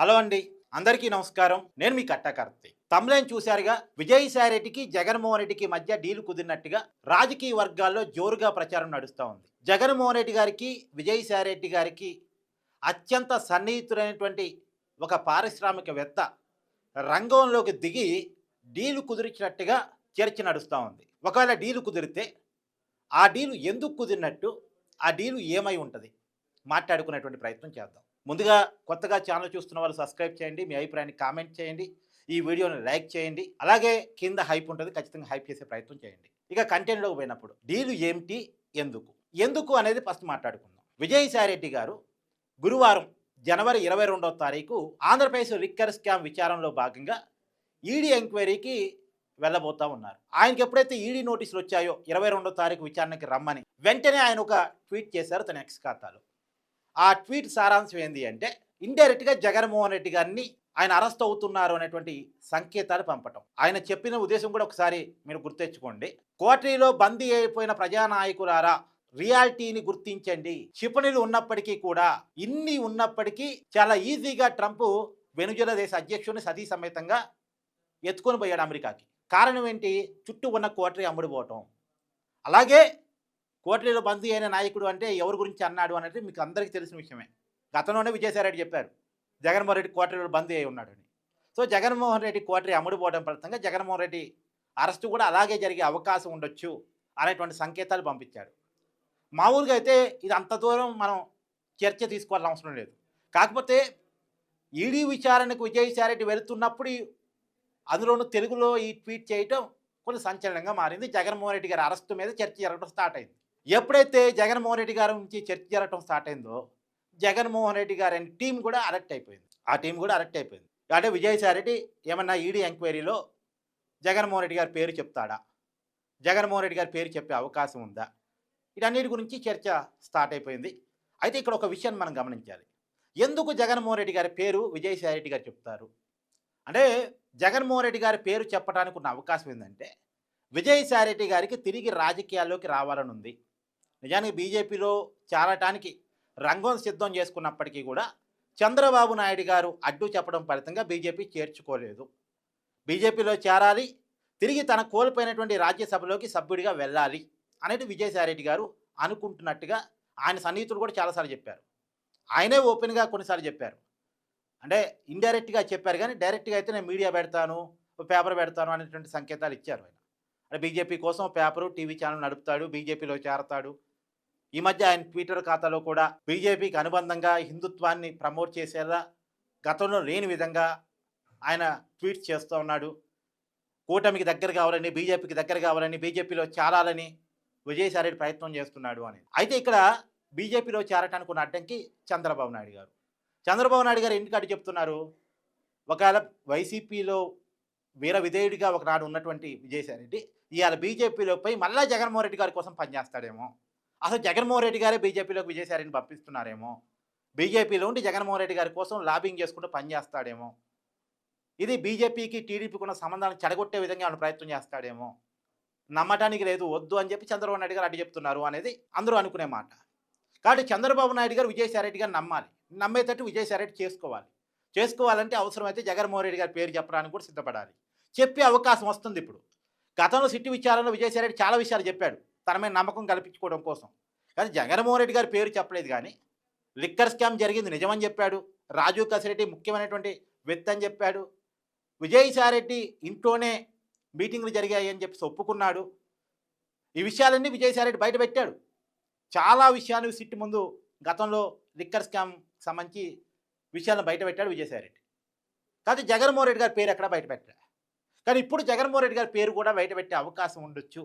Hello అండి అందరికీ నమస్కారం. నేను మీ కట్టకర్తి తమ్లేన్ చూశారుగా విజయసాయి రెడ్డికి జగన్మోహన్ రెడ్డికి మధ్య డీలు కుదిరినట్టుగా రాజకీయ వర్గాల్లో జోరుగా ప్రచారం నడుస్తూ ఉంది. జగన్మోహన్ రెడ్డి గారికి విజయసాయి రెడ్డి గారికి అత్యంత సన్నిహితుడైనటువంటి ఒక పారిశ్రామికవేత్త రంగంలోకి దిగి డీలు కుదిరించినట్టుగా చర్చ నడుస్తూ ఉంది. ఒకవేళ డీలు కుదిరితే ఆ డీలు ఎందుకు కుదిరినట్టు ఆ డీలు ఏమై ఉంటుంది? మాట్లాడుకునేటువంటి ప్రయత్నం చేద్దాం. ముందుగా కొత్తగా ఛానల్ చూస్తున్న వాళ్ళు సబ్స్క్రైబ్ చేయండి మీ అభిప్రాయాన్ని కామెంట్ చేయండి ఈ వీడియోని లైక్ చేయండి అలాగే కింద హైప్ ఉంటుంది ఖచ్చితంగా హైప్ చేసే ప్రయత్నం చేయండి. ఇక కంటెంట్లోకి పోయినప్పుడు డీలు ఏమిటి ఎందుకు? ఎందుకు అనేది ఫస్ట్ మాట్లాడుకుందాం. విజయసాయి రెడ్డి గారు గురువారం జనవరి ఇరవై రెండవ తారీఖు ఆంధ్రప్రదేశ్ లిక్కర్ స్కామ్ విచారంలో భాగంగా ఈడీ ఎంక్వైరీకి వెళ్ళబోతా ఉన్నారు. ఆయనకి ఎప్పుడైతే ఈడీ నోటీసులు వచ్చాయో ఇరవై రెండో తారీఖు విచారణకి రమ్మని వెంటనే ఆయన ఒక ట్వీట్ చేశారు తన ఎక్స్ ఖాతాలో. ఆ ట్వీట్ సారాంశం ఏంది అంటే ఇండైరెక్ట్గా జగన్మోహన్ రెడ్డి గారిని ఆయన అరెస్ట్ అవుతున్నారు అనేటువంటి సంకేతాలు పంపటం. ఆయన చెప్పిన ఉద్దేశం కూడా ఒకసారి మీరు గుర్తెచ్చుకోండి కోటరీలో బందీ అయిపోయిన ప్రజానాయకులారా రియాలిటీని గుర్తించండి. క్షిపణులు ఉన్నప్పటికీ కూడా ఇన్ని ఉన్నప్పటికీ చాలా ఈజీగా ట్రంప్ వెనుజుల దేశ అధ్యక్షుడిని సతీ సమేతంగా ఎత్తుకొని పోయాడు అమెరికాకి. కారణం ఏంటి? చుట్టూ ఉన్న కోటరీ అమ్ముడుపోవటం. అలాగే కోటరీలో బందీ అయిన నాయకుడు అంటే ఎవరి గురించి అన్నాడు అనేది మీకు అందరికీ తెలిసిన విషయమే. గతంలోనే విజయసాయిరెడ్డి చెప్పారు జగన్మోహన్ రెడ్డి కోటరీలో బందీ అయి ఉన్నాడని సో జగన్మోహన్ రెడ్డి కోటరీ అమ్ముడుపోవడం ఫలితంగా జగన్మోహన్ రెడ్డి అరెస్టు కూడా అలాగే జరిగే అవకాశం ఉండొచ్చు అనేటువంటి సంకేతాలు పంపించాడు. మామూలుగా అయితే ఇది అంత దూరం మనం చర్చ తీసుకోవాల్సిన అవసరం లేదు. కాకపోతే ఈడీ విచారణకు విజయసాయిరెడ్డి వెళుతున్నప్పుడు అందులోనూ తెలుగులో ఈ ట్వీట్ చేయటం కొంచెం సంచలనంగా మారింది. జగన్మోహన్ రెడ్డి గారి అరెస్టు మీద చర్చ జరగడం స్టార్ట్ అయింది. ఎప్పుడైతే జగన్మోహన్ రెడ్డి గారి నుంచి చర్చ జరగడం స్టార్ట్ అయిందో జగన్మోహన్ రెడ్డి గారి టీం కూడా అరెక్ట్ అయిపోయింది. ఆ టీం కూడా అరెక్ట్ అయిపోయింది. అంటే విజయసాయి రెడ్డి ఏమన్నా ఈడీ ఎంక్వైరీలో జగన్మోహన్ రెడ్డి గారి పేరు చెప్తాడా? జగన్మోహన్ రెడ్డి గారి పేరు చెప్పే అవకాశం ఉందా? వీటన్నిటి గురించి చర్చ స్టార్ట్ అయిపోయింది. అయితే ఇక్కడ ఒక విషయాన్ని మనం గమనించాలి. ఎందుకు జగన్మోహన్ రెడ్డి గారి పేరు విజయసాయి రెడ్డి గారు చెప్తారు? అంటే జగన్మోహన్ రెడ్డి గారి పేరు చెప్పడానికి ఉన్న అవకాశం ఏంటంటే విజయసాయి రెడ్డి గారికి తిరిగి రాజకీయాల్లోకి రావాలని ఉంది. నిజానికి బీజేపీలో చేరటానికి రంగం సిద్ధం చేసుకున్నప్పటికీ కూడా చంద్రబాబు నాయుడు గారు అడ్డు చెప్పడం ఫలితంగా బీజేపీ చేర్చుకోలేదు. బీజేపీలో చేరాలి తిరిగి తన కోల్పోయినటువంటి రాజ్యసభలోకి సభ్యుడిగా వెళ్ళాలి అనేది విజయసాయిరెడ్డి గారు అనుకుంటున్నట్టుగా ఆయన సన్నిహితులు కూడా చాలాసార్లు చెప్పారు. ఆయనే ఓపెన్గా కొన్నిసార్లు చెప్పారు. అంటే ఇండైరెక్ట్గా చెప్పారు కానీ డైరెక్ట్గా అయితే నేను మీడియా పెడతాను పేపర్ పెడతాను అనేటువంటి సంకేతాలు ఇచ్చారు ఆయన. అంటే బీజేపీ కోసం పేపరు టీవీ ఛానల్ నడుపుతాడు బీజేపీలో చేరతాడు ఈ మధ్య ఆయన ట్విట్టర్ ఖాతాలో కూడా బీజేపీకి అనుబంధంగా హిందుత్వాన్ని ప్రమోట్ చేసేలా గతంలో లేని విధంగా ఆయన ట్వీట్ చేస్తూ ఉన్నాడు. కూటమికి దగ్గర కావాలని బీజేపీకి దగ్గర కావాలని బీజేపీలో చేరాలని విజయసాయిరెడ్డి ప్రయత్నం చేస్తున్నాడు అని అయితే ఇక్కడ బీజేపీలో చేరటానికి ఉన్న అడ్డంకి చంద్రబాబు నాయుడు గారు. చంద్రబాబు నాయుడు గారు ఎందుకంటే చెప్తున్నారు? ఒకవేళ వైసీపీలో వీర విధేయుడిగా ఒకనాడు ఉన్నటువంటి విజయసాయిరెడ్డి ఇవాళ బీజేపీలో పోయి మళ్ళా జగన్మోహన్ రెడ్డి గారి కోసం పనిచేస్తాడేమో. అసలు జగన్మోహన్ రెడ్డి గారే బీజేపీలోకి విజయసాయిని పంపిస్తున్నారేమో? బీజేపీలో ఉండి జగన్మోహన్ రెడ్డి గారి కోసం లాబింగ్ చేసుకుంటూ పనిచేస్తాడేమో ఇది బీజేపీకి టీడీపీకి ఉన్న సంబంధాన్ని చెడగొట్టే విధంగా ఆయన ప్రయత్నం చేస్తాడేమో? నమ్మటానికి లేదు వద్దు అని చెప్పి చంద్రబాబు నాయుడు గారు అడ్డు చెప్తున్నారు అనేది అందరూ అనుకునే మాట. కాబట్టి చంద్రబాబు నాయుడు గారు విజయసాయిరెడ్డి గారు నమ్మాలి. నమ్మేటట్టు విజయసాయిరెడ్డి చేసుకోవాలి. చేసుకోవాలంటే అవసరమైతే జగన్మోహన్ రెడ్డి గారి పేరు చెప్పడానికి కూడా సిద్ధపడాలి. చెప్పే అవకాశం వస్తుంది ఇప్పుడు. గతంలో సిట్టి విచారంలో విజయసాయిరెడ్డి చాలా విషయాలు చెప్పాడు. తన మీద నమ్మకం కల్పించుకోవడం కోసం. కానీ జగన్మోహన్ రెడ్డి గారి పేరు చెప్పలేదు కానీ లిక్కర్ స్కామ్ జరిగింది నిజమని చెప్పాడు. రాజు కసిరెడ్డి ముఖ్యమైనటువంటి వ్యక్తి అని చెప్పాడు. విజయసాయిరెడ్డి ఇంట్లోనే మీటింగ్లు జరిగాయి అని చెప్పి ఒప్పుకున్నాడు. ఈ విషయాలన్నీ విజయసాయిరెడ్డి బయట పెట్టాడు. చాలా విషయాలు సిట్టి ముందు గతంలో లిక్కర్ స్కామ్ సంబంధించి విషయాలను బయట పెట్టాడు విజయసాయిరెడ్డి కాదు జగన్మోహన్ రెడ్డి గారి పేరు ఎక్కడ బయట పెట్టాడు కానీ ఇప్పుడు జగన్మోహన్ రెడ్డి గారి పేరు కూడా బయట పెట్టే అవకాశం ఉండొచ్చు.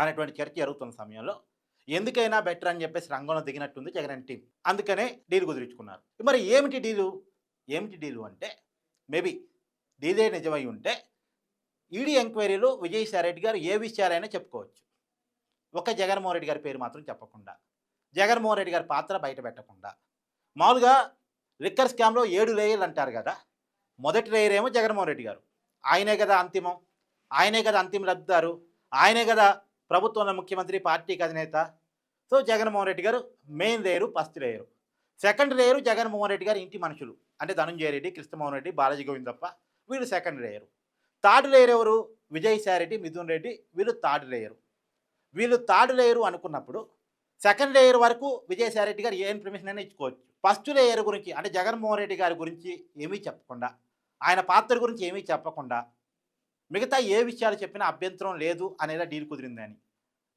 అనేటువంటి చర్చ జరుగుతున్న సమయంలో. ఎందుకైనా బెటర్ అని చెప్పేసి రంగంలో దిగినట్టుంది జగన్ టీం. అందుకనే డీల్ కుదిరించుకున్నారు. మరి ఏమిటి డీలు? ఏమిటి డీలు అంటే మేబీ డీలే నిజమై ఉంటే ఈడీ ఎంక్వైరీలో విజయసాయిరెడ్డి గారు ఏ విషయాలైనా చెప్పుకోవచ్చు. ఒక జగన్మోహన్ రెడ్డి గారి పేరు మాత్రం చెప్పకుండా జగన్మోహన్ రెడ్డి గారి పాత్ర బయట పెట్టకుండా. మామూలుగా లిక్కర్ స్కామ్లో ఏడు లేయర్లు అంటారు కదా మొదటి లేయర్ ఏమో జగన్మోహన్ రెడ్డి గారు. ఆయనే కదా అంతిమం. ఆయనే కదా అంతిమ లబ్ధిదారు. ఆయనే కదా ప్రభుత్వంలో ముఖ్యమంత్రి పార్టీకి అధినేత సో జగన్మోహన్ రెడ్డి గారు main layer first layer. Second layer Jaganmohan Reddy గారు ఇంటి మనుషులు. అంటే ధనంజయ రెడ్డి కృష్ణమోహన్ రెడ్డి బాలాజీ గోవిందప్ప వీళ్ళు సెకండ్ లేయరు. థర్డ్ లేయర్ ఎవరు? విజయసాయి రెడ్డి మిథున్ రెడ్డి. వీళ్ళు థర్డ్ లేయరు. వీళ్ళు థర్డ్ లేయరు అనుకున్నప్పుడు సెకండ్ లేయర్ వరకు విజయసాయి రెడ్డి గారు ఏ ఇన్ఫర్మేషన్ అయినా ఇచ్చుకోవచ్చు. ఫస్ట్ లేయర్ గురించి అంటే జగన్మోహన్ రెడ్డి గారి గురించి ఏమీ చెప్పకుండా ఆయన పాత్ర గురించి ఏమీ చెప్పకుండా మిగతా ఏ విషయాలు చెప్పినా అభ్యంతరం లేదు అనేలా డీల్ కుదిరిందని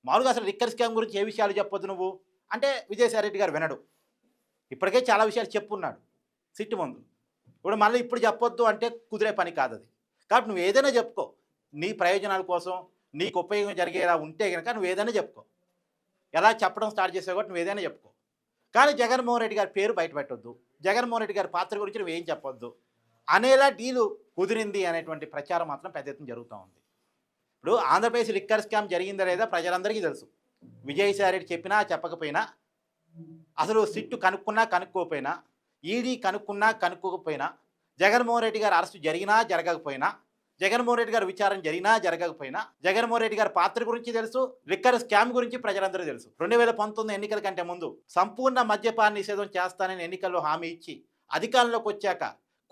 మామూలుగా అసలు లిక్కర్ స్కామ్ గురించి ఏ విషయాలు చెప్పొద్దు నువ్వు? అంటే విజయసాయిరెడ్డి గారు వినడు. ఇప్పటికే చాలా విషయాలు చెప్పున్నాడు. సిట్టు ముందు. ఇప్పుడు మళ్ళీ ఇప్పుడు చెప్పొద్దు అంటే కుదిరే పని కాదు అది. కాబట్టి నువ్వు ఏదైనా చెప్పుకో. నీ ప్రయోజనాల కోసం నీకు ఉపయోగం జరిగేలా ఉంటే కనుక నువ్వు ఏదైనా చెప్పుకో. ఎలా చెప్పడం స్టార్ట్ చేసావు కాబట్టి నువ్వు ఏదైనా చెప్పుకో. కానీ జగన్మోహన్ రెడ్డి గారి పేరు బయట పెట్టొద్దు. జగన్మోహన్ రెడ్డి గారి పాత్ర గురించి నువ్వు ఏం చెప్పొద్దు? అనేలా డీలు కుదిరింది అనేటువంటి ప్రచారం మాత్రం పెద్ద ఎత్తున జరుగుతూ ఉంది. ఇప్పుడు ఆంధ్రప్రదేశ్ లిక్కర్ స్కామ్ జరిగిందా లేదా ప్రజలందరికీ తెలుసు. విజయసాయి చెప్పినా చెప్పకపోయినా అసలు సిట్టు కనుక్కున్నా కనుక్కోకపోయినా ఈడీ కనుక్కున్నా కనుక్కోకపోయినా జగన్మోహన్ రెడ్డి గారు అరెస్టు జరిగినా జరగకపోయినా జగన్మోహన్ రెడ్డి గారు విచారణ జరిగినా జరగకపోయినా జగన్మోహన్ రెడ్డి గారి పాత్ర గురించి తెలుసు లిక్కర్ స్కామ్ గురించి ప్రజలందరూ తెలుసు. రెండు వేల పంతొమ్మిది ఎన్నికల కంటే ముందు సంపూర్ణ మద్యపాన నిషేధం చేస్తానని ఎన్నికల్లో హామీ ఇచ్చి అధికారంలోకి వచ్చాక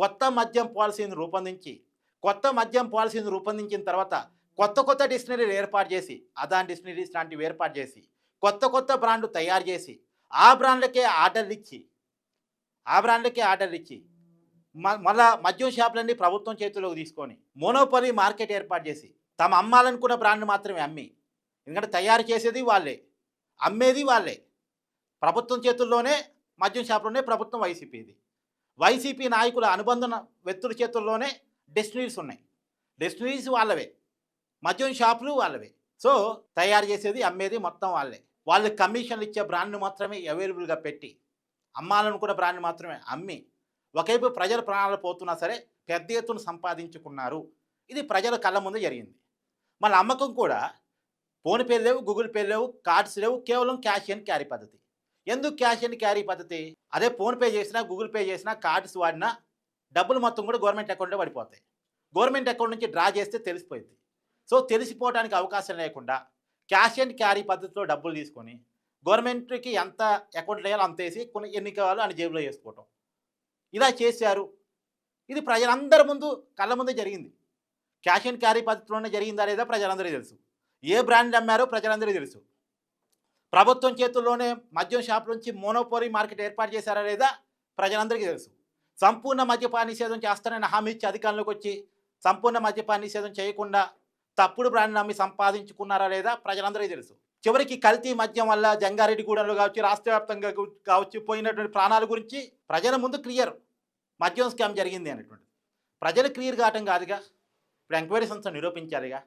కొత్త మద్యం పాలసీని రూపొందించి కొత్త మద్యం పాలసీని రూపొందించిన తర్వాత కొత్త కొత్త డిక్షనరీలు ఏర్పాటు చేసి అదాన్ డిక్షనరీస్ లాంటివి ఏర్పాటు చేసి కొత్త కొత్త బ్రాండ్లు తయారు చేసి ఆ బ్రాండ్లకే ఆర్డర్లు ఇచ్చి ఆ బ్రాండ్లకే ఆర్డర్లు ఇచ్చి మ- మళ్ళా మద్యం షాపులన్నీ ప్రభుత్వం చేతిలోకి తీసుకొని మోనోపలి మార్కెట్ ఏర్పాటు చేసి తమ అమ్మాలనుకున్న బ్రాండ్ మాత్రమే అమ్మి ఎందుకంటే తయారు చేసేది వాళ్ళే అమ్మేది వాళ్ళే. ప్రభుత్వం చేతుల్లోనే మద్యం షాపులోనే ప్రభుత్వం వైసీపీది. వైసీపీ నాయకుల అనుబంధన వ్యక్తుల చేతుల్లోనే డెస్టినరీస్ ఉన్నాయి. డెస్టినరీస్ వాళ్ళవే. మద్యం షాపులు వాళ్ళవే. సో తయారు చేసేది అమ్మేది మొత్తం వాళ్ళే. వాళ్ళు కమిషన్లు ఇచ్చే బ్రాండ్ని మాత్రమే అవైలబుల్గా పెట్టి అమ్మాలనుకున్న బ్రాండ్ మాత్రమే అమ్మి ఒకవైపు ప్రజల ప్రాణాలు పోతున్నా సరే పెద్ద ఎత్తున సంపాదించుకున్నారు. ఇది ప్రజల కళ్ళ ముందు జరిగింది. మన అమ్మకం కూడా ఫోన్పే లేవు గూగుల్ పే లేవు కార్డ్స్ లేవు కేవలం క్యాష్ అండ్ క్యారీ పద్ధతి. ఎందుకు క్యాష్ అండ్ క్యారీ పద్ధతి? అదే ఫోన్పే చేసినా గూగుల్ పే చేసినా కార్డ్స్ వాడినా డబ్బులు మొత్తం కూడా గవర్నమెంట్ అకౌంట్లో పడిపోతాయి. గవర్నమెంట్ అకౌంట్ నుంచి డ్రా చేస్తే తెలిసిపోయింది. సో తెలిసిపోవడానికి అవకాశం లేకుండా క్యాష్ అండ్ క్యారీ పద్ధతిలో డబ్బులు తీసుకొని గవర్నమెంట్కి ఎంత అకౌంట్ వేయాలో అంత వేసి కొన్ని ఎన్ని కావాలో అని జేబులో చేసుకోవటం ఇలా చేశారు. ఇది ప్రజలందరి ముందు కళ్ళ ముందే జరిగింది. క్యాష్ అండ్ క్యారీ పద్ధతిలోనే జరిగిందా లేదా ప్రజలందరికీ తెలుసు. ఏ బ్రాండ్ అమ్మారో ప్రజలందరికీ తెలుసు. ప్రభుత్వం చేతుల్లోనే మద్యం షాప్ నుంచి మోనోపోరీ మార్కెట్ ఏర్పాటు చేశారా లేదా ప్రజలందరికీ తెలుసు. సంపూర్ణ మద్యపాన నిషేధం చేస్తానని హామీ ఇచ్చి అధికారంలోకి వచ్చి సంపూర్ణ మద్యపాన నిషేధం చేయకుండా తప్పుడు బ్రాండ్ నమ్మి సంపాదించుకున్నారా లేదా ప్రజలందరికీ తెలుసు. చివరికి కల్తీ మద్యం వల్ల జంగారెడ్డిగూడెంలో కావచ్చు రాష్ట్ర వ్యాప్తంగా కావచ్చు పోయినటువంటి ప్రాణాల గురించి ప్రజల ముందు క్లియర్ మద్యం స్కామ్ జరిగింది అనేటువంటి ప్రజలు క్లియర్ కావటం కాదుగా. ఇప్పుడు ఎంక్వైరీ సంస్థ నిరూపించారుగా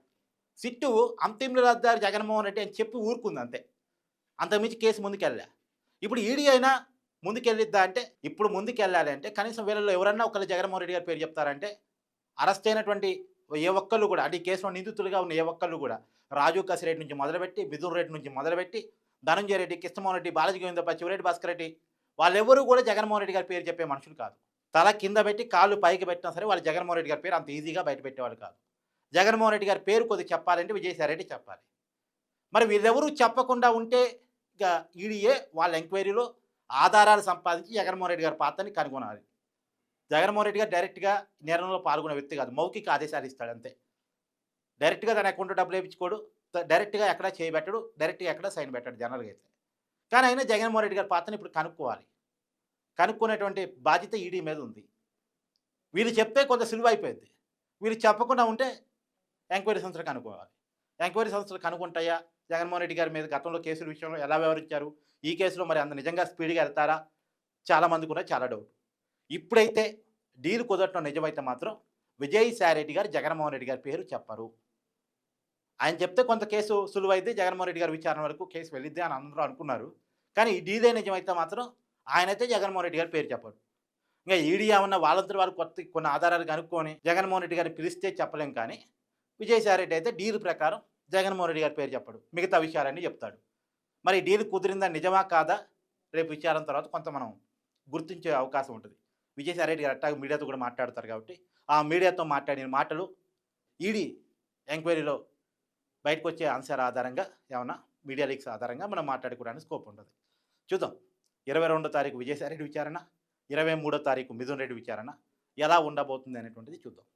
సిట్టు అంతిమ రద్దారు జగన్మోహన్ రెడ్డి అని చెప్పి ఊరుకుంది అంతే. అంతకుమించి కేసు ముందుకెళ్ళా ఇప్పుడు ఈడీ అయినా ముందుకెళ్ళిద్దా అంటే ఇప్పుడు ముందుకెళ్ళాలి అంటే కనీసం వీళ్ళలో ఎవరన్నా ఒకళ్ళు జగన్మోహన్ రెడ్డి గారి పేరు చెప్తారంటే అరెస్ట్ అయినటువంటి ఏ ఒక్కళ్ళు కూడా అంటే ఈ కేసులో నిందితులుగా ఉన్న ఏ ఒక్కళ్ళు కూడా రాజు కసిరెడ్డి నుంచి మొదలుపెట్టి మిథున్ రెడ్డి నుంచి మొదలుపెట్టి ధనంజయ రెడ్డి కృష్ణమోహన్ రెడ్డి బాలాజీ గోవిందప్ప చివరెడ్డి భాస్కర్ రెడ్డి వాళ్ళెవరూ కూడా జగన్మోహన్ రెడ్డి గారి పేరు చెప్పే మనుషులు కాదు. తల కింద పెట్టి కాళ్ళు పైకి పెట్టినా సరే వాళ్ళు జగన్మోహన్ రెడ్డి గారి పేరు అంత ఈజీగా బయట పెట్టేవాళ్ళు కాదు. జగన్మోహన్ రెడ్డి గారి పేరు కొద్దిగా చెప్పాలంటే విజయసాయి రెడ్డి చెప్పాలి. మరి వీళ్ళెవరూ చెప్పకుండా ఉంటే ఇక ఈడీఏ వాళ్ళ ఎంక్వైరీలో ఆధారాలు సంపాదించి జగన్మోహన్ రెడ్డి గారి పాత్రని కనుగొనాలి. జగన్మోహన్ రెడ్డి గారు డైరెక్ట్గా నేరంలో పాల్గొనే వ్యక్తి కాదు. మౌఖిక ఆదేశాలు ఇస్తాడు అంతే. డైరెక్ట్గా తన అకౌంట్ డబ్బులు వేయించుకోడు. డైరెక్ట్గా ఎక్కడ చేయబెట్టడు. డైరెక్ట్గా ఎక్కడ సైన్ పెట్టాడు జనరల్గా అయితే. కానీ అయినా జగన్మోహన్ రెడ్డి గారి పాత్రని ఇప్పుడు కనుక్కోవాలి. కనుక్కునేటువంటి బాధ్యత ఈడీ మీద ఉంది. వీళ్ళు చెప్తే కొంత సులువు అయిపోయింది. వీళ్ళు చెప్పకుండా ఉంటే ఎంక్వైరీ సంస్థలు కనుక్కోవాలి. ఎంక్వైరీ సంస్థలు కనుక్కుంటాయా? జగన్మోహన్ రెడ్డి గారి మీద గతంలో కేసుల విషయంలో ఎలా వ్యవహరించారు? ఈ కేసులో మరి అంత నిజంగా స్పీడ్గా వెళ్తారా? చాలా మందికి కూడా చాలా డౌట్. ఇప్పుడైతే డీల్ కుదరటం నిజమైతే మాత్రం విజయసాయి రెడ్డి గారు జగన్మోహన్ రెడ్డి గారి పేరు చెప్పరు. ఆయన చెప్తే కొంత కేసు సులువైతే జగన్మోహన్ రెడ్డి గారి విచారణ వరకు కేసు వెళ్ళిద్ది అని అందరూ అనుకున్నారు. కానీ ఈ డీలే నిజమైతే మాత్రం ఆయనైతే జగన్మోహన్ రెడ్డి గారి పేరు చెప్పరు ఇంకా ఈడీ ఏమన్నా వాళ్ళందరూ వాళ్ళు కొత్త కొన్ని ఆధారాలు కనుక్కొని జగన్మోహన్ రెడ్డి గారిని పిలిస్తే చెప్పలేం కానీ విజయసాయి రెడ్డి అయితే డీల్ ప్రకారం జగన్మోహన్ రెడ్డి గారి పేరు చెప్పడు. మిగతా విషయాలన్నీ చెప్తాడు. మరి డీల్ కుదిరిందా నిజమా కాదా? రేపు విచారం తర్వాత కొంత మనం గుర్తించే అవకాశం ఉంటుంది. విజయసాయి రెడ్డి గారు అట్టాగా మీడియాతో కూడా మాట్లాడతారు కాబట్టి ఆ మీడియాతో మాట్లాడిన మాటలు ఈడీ ఎంక్వైరీలో బయటకు వచ్చే అంశాల ఆధారంగా ఏమన్నా మీడియా లీక్స్ ఆధారంగా మనం మాట్లాడుకోవడానికి స్కోప్ ఉంటుంది. చూద్దాం. ఇరవై రెండో తారీఖు విజయసాయి రెడ్డి విచారణ ఇరవై మూడో తారీఖు మిథున్ రెడ్డి విచారణ ఎలా ఉండబోతుంది అనేటువంటిది చూద్దాం.